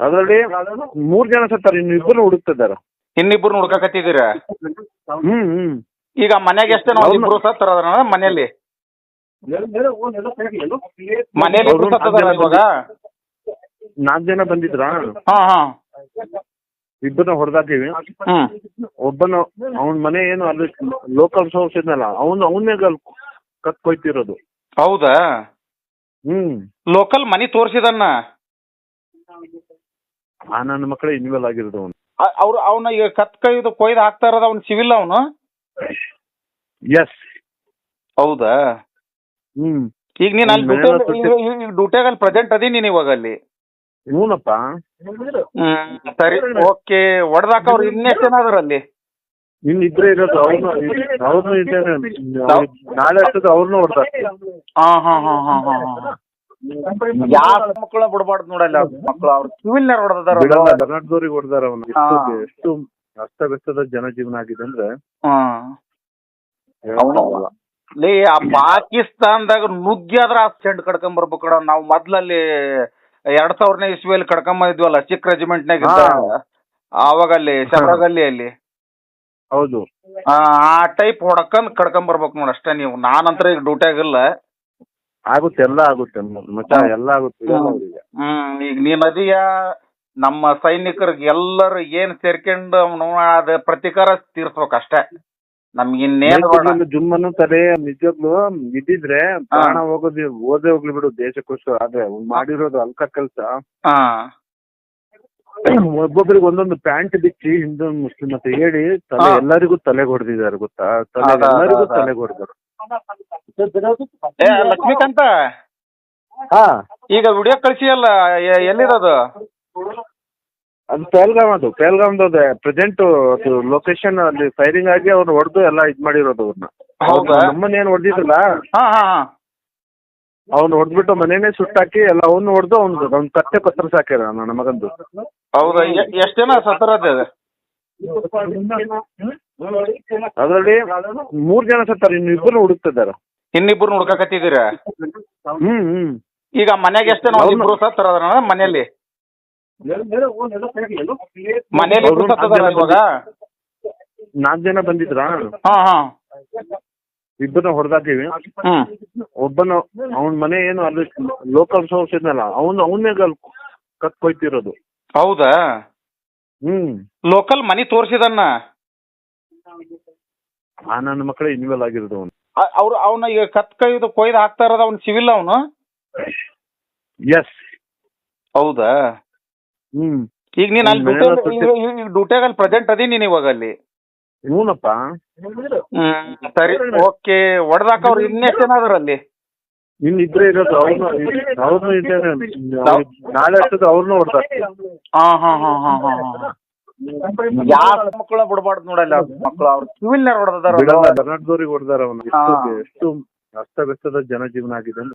ಅದರಲ್ಲಿ ಮೂರ್ ಜನ ಸತ್ತಾರ ಇನ್ನಿಬ್ರು ಇಬ್ಬರು ಹುಡುಕ್ತಿದ್ದಾರೆ. ಇನ್ನಿಬ್ರು ಹುಡ್ಕಾಕತ್ತಿದ್ದೀರ? ಹ್ಮ್ ಹ್ಞೂ ಈಗ ಮನ್ಯಾಗ ಎಷ್ಟೇ ನಾವು ಇಬ್ರು ಸತ್ತರ ಮನೆಯಲ್ಲಿ? ಮನೆಯಲ್ಲಿ ಇಬ್ರು ಸತ್ತದಾರ ನಾಲ್ಕ್ ಜನ ಇವಾಗ? ನಾಲ್ಕು ಜನ ಬಂದಿದ್ರಾ? ಹಾ ಹಾ. ಇಬ್ಬರನ್ನ ಹೊಡೆದಾಕಿವಿ ಹ್ಮ್. ಒಬ್ಬನ ಅವನ ಮನೆ ಏನು ಅಲ್ಲಿ ಲೋಕಲ್ ಸೌಸ್ ಇದ್ನಲ್ಲ ಅವನು ಅವನ ಕತ್ ಕೊಯ್ತಿರೋದು ಹೌದಾ? ಹ್ಮ್. ಲೋಕಲ್ ಮನಿ ತೋರ್ಸಿದನ್ನ? ಆ ನನ್ನ ಮಕ್ಕಳೇ ಇನ್ವಾಲ್ ಆಗಿರೋದು ಅವನು. ಅವ್ರು ಅವನ ಈಗ ಕತ್ ಕೈದು ಕೊಯ್ದು ಹಾಕ್ತಾ ಇರೋದು ಅವ್ನು ಸಿವಿಲ್ ಅವನು? ಎಸ್ ಹೌದಾ? ಹ್ಮ್. ಈಗ ನೀನ್ ಅಲ್ಲಿ ಈಗ ಡ್ಯೂಟಿಯಾಗ ಅಲ್ಲಿ ಪ್ರೆಸೆಂಟ್ ಅದೀನಿ ನೀನ್ ಇವಾಗ ಅಲ್ಲಿ. ಹ್ಞೂನಪ್ಪ ಹ್ಮ್ ಸರಿ ಓಕೆ ಹೊಡೆದಾಕ ಅವ್ರು ಇನ್ನೆಷ್ಟು ಜನ ಅದಾರ ಅಲ್ಲಿ? ಇನ್ ಇದ್ರೆ ಇರೋದು ಅವ್ರನ್ನ ಅವ್ರನ್ನ ಇದ್ದೇನೆ. ನಾಳೆ ಅಷ್ಟೊತ್ತು ಅವ್ರನ್ನ ಹೊಡ್ತಾರೆ ಹಾ ಹಾ ಹಾ ಹಾ ಹಾ ಹಾ. ಯಾವ ಮಕ್ಕಳ ಬಿಡಬಾರ್ದು ನೋಡಲ್ಲ ಮಕ್ಕಳು ಅವ್ರ ಕಿವಿಲ್ ಹೊಡೆದಾರ ಕರ್ನಾಟಕದವ್ರಿಗೆ ಹೊಡ್ದಾರ ಅವನು. ಎಷ್ಟು ಅಸ್ತವ್ಯಸ್ತದ ಜನಜೀವನ ಆಗಿದೆ ಅಂದ್ರೆ ಲೇ ಆ ಪಾಕಿಸ್ತಾನದಾಗ ನುಗ್ಗಿ ಆದ್ರ ಆ ಚೆಂಡ್ ಕಡ್ಕೊಂಡ್ ಬರ್ಬೇಕು ಕಣ. ನಾವು ಮೊದ್ಲಲ್ಲಿ ಎರಡ್ ಸಾವಿರನೇ ಇಸ್ವಿಯಲ್ಲಿ ಕಡ್ಕೊಂಡ್ ಬಂದಿದ್ವಲ್ಲ ಚಿಕ್ಕ ರೆಜಿಮೆಂಟ್ ನಾಗ ಅವಾಗ ಅಲ್ಲಿ ಶಬರಗಲ್ಲಿ ಅಲ್ಲಿ. ಹೌದು. ಆ ಟೈಪ್ ಹೊಡಕಂದ್ ಕಡ್ಕೊಂಡ್ ಬರ್ಬೇಕು ನೋಡಿ ಅಷ್ಟೇ ನೀವು. ನಾನಂತರ ಈಗ ಡ್ಯೂಟಿ ಇಲ್ಲ. ಆಗುತ್ತೆ ಎಲ್ಲ ಆಗುತ್ತೆ ಮಚ್ಚ ಎಲ್ಲ ಆಗುತ್ತೆ ಅವ್ರಿಗೆ. ಹ್ಮ್ ಈಗ ನೀ ನದಿಯ ನಮ್ಮ ಸೈನಿಕರಿಗೆ ಎಲ್ಲರೂ ಏನ್ ಸೇರ್ಕೊಂಡು ಅವ್ನು ಅದ ಪ್ರತಿಕಾರ ತೀರ್ಸ್ಬೇಕು ಅಷ್ಟೇ. ನಮ್ಗೆ ಇನ್ನೇನು ಬೇಡ. ಜುಮ್ಮನ್ನು ತಲೆ ನಿಜವಾಗ್ಲು ಇದ್ದಿದ್ರೆ ಪ್ರಾಣ ಹೋಗೋದು ಓದೇ ಹೋಗ್ಲಿ ಬಿಡು ದೇಶಕ್ಕೋಸ್ಕರ. ಆದ್ರೆ ಅವ್ನು ಮಾಡಿರೋದು ಅಲ್ಕ ಕೆಲ್ಸ. ಹಾ. ಒಬ್ಬೊಬ್ಬರಿಗೆ ಒಂದೊಂದು ಪ್ಯಾಂಟ್ ಬಿಚ್ಚಿ ಹಿಂದೂ ಮುಸ್ಲಿಂ ಅಂತ ಹೇಳಿ ತಲೆ ಹಾ. ಎಲ್ಲರಿಗೂ ತಲೆ ಹೊಡೆದಿದ್ದಾರೆ ಗೊತ್ತಾ? ತಲೆ ಅದ, ಅದ, ಎಲ್ಲರಿಗೂ ಅದ. ತಲೆಗೆ ಹೊಡೆದರು ಏ ಲಕ್ಷ್ಮೀಕಾಂತ. ಹಾ. ಈಗ ವಿಡಿಯೋ ಕಳ್ಸಿಯಲ್ಲ ಎಲ್ಲಿರೋದು? ಅದು ಪೆಹಲ್ಗಾಮ್ ಅದು ಪೆಹಲ್ಗಾಮ್ದು ಪ್ರೆಸೆಂಟ್ ಅದು ಲೊಕೇಶನ್ ಅಲ್ಲಿ ಫೈರಿಂಗ್ ಆಗಿ ಅವ್ರು ಹೊಡೆದು ಎಲ್ಲ ಇದ್ ಮಾಡಿರೋದು ಅವ್ರನ್ನ ಹೌದಾ? ನಮ್ಮನ್ನ ಏನ್ ಹೊಡೆದಿದ್ರಲ್ಲ? ಹಾ ಹಾ ಹಾ. ಅವ್ನು ಹೊಡೆದ್ಬಿಟ್ಟು ಮನೇನೆ ಸುಟ್ಟಾಕಿ ಎಲ್ಲ ಅವ್ನು ಹೊಡೆದು ಅವ್ನು ಅವ್ನ ಕತ್ತೆ ಪತ್ರ ಸಾಕ್ಯಾರ ನನ್ನ ಮಗಂದು. ಹೌದಾ? ಎ- ಎಷ್ಟ್ ಜನ ಸತ್ತರತ್ತೆ ಅದರಲ್ಲಿ ಮೂರ್ ಜನ ಸತ್ತಾರ ಇನ್ನು ಇಬ್ಬರು ಹುಡುಕ್ತಿದ್ದಾರೆ. ಇನ್ನಿಬ್ರು ಹುಡ್ಕಾಕತ್ತಿದ್ದೀರ? ಹ್ಮ್ ಹ್ಮ್. ಈಗ ಮನ್ಯಾಗ ಎಷ್ಟೇ ನಾವು ಇಬ್ರು ಸತ್ತರ ಮನೆಯಲ್ಲಿ. ಮನೆಯಲ್ಲಿ ಇಬ್ರು ಸತ್ತದಾರ ನಾಲ್ಕ್ ಜನ ಇವಾಗ? ನಾಲ್ಕು ಜನ ಬಂದಿದ್ರಾ? ಹಾ ಹಾ. ಇಬ್ಬರನ್ನ ಹೊಡೆದಾಕಿವಿ. ಒಬ್ಬನ ಅವನ ಮನೆ ಏನು ಅಲ್ಲಿ ಲೋಕಲ್ ಸೋರ್ಸ್ ಇದ್ನಲ್ಲ ಅವನು ಅವನ್ನೇ ಕತ್ ಕೊಯ್ತಿರೋದು ಹೌದಾ? ಹ್ಮ್. ಲೋಕಲ್ ಮನಿ ತೋರ್ಸಿದನ್ನ. ಆ ನನ್ನ ಮಕ್ಕಳ ಇನ್ವೆಲ್ ಆಗಿರೋದು ಅವನು. ಅವ್ರು ಅವನ ಈಗ ಕತ್ ಕೈದು ಕೊಯ್ದು ಹಾಕ್ತಾ ಇರೋದು ಅವ್ನು ಸಿವಿಲ್ ಅವನು? ಎಸ್ ಹೌದಾ? ಹ್ಮ್. ಈಗ ನೀನ್ ಅಲ್ಲಿ ಡ್ಯೂಟಿ ಈಗ ಡ್ಯೂಟಿಯಾಗ ಅಲ್ಲಿ ಪ್ರೆಸೆಂಟ್ ಅದೀನಿ ನೀನ್ ಇವಾಗ ಅಲ್ಲಿ. ಹ್ಞೂನಪ್ಪ. ಹ್ಮ್ ಸರಿ ಓಕೆ ಹೊಡೆದಾಕ ಅವ್ರು ಇನ್ನೆಷ್ಟು ಜನ ಅದಾರ ಅಲ್ಲಿ ಇನ್ನು ಇದ್ರೆ ಇರೋದು ಅವ್ರನ್ನ ಅವ್ರನ್ನೂ ಇದ್ದೇನೆ ನಾಳೆ ಅಷ್ಟೊತ್ತು ಅವ್ರನ್ನೂ ಹೊಡ್ತಾರೆ ಹಾ ಹಾ ಹಾ ಹಾ ಹಾ ಯಾವ ಮಕ್ಕಳ ಬಿಡಬಾರ್ದು ನೋಡಲ್ಲ ಮಕ್ಕಳು ಅವ್ರು ಕಿವಿಲ್ ಹೊಡೆದಾರ ಬಿಡಲ್ಲ ಕರ್ನಾಟಕದವ್ರಿಗೆ ಹೊಡ್ದಾರ ಅವನು. ಎಷ್ಟು ಅಸ್ತವ್ಯಸ್ತದ ಜನಜೀವನ ಆಗಿದೆ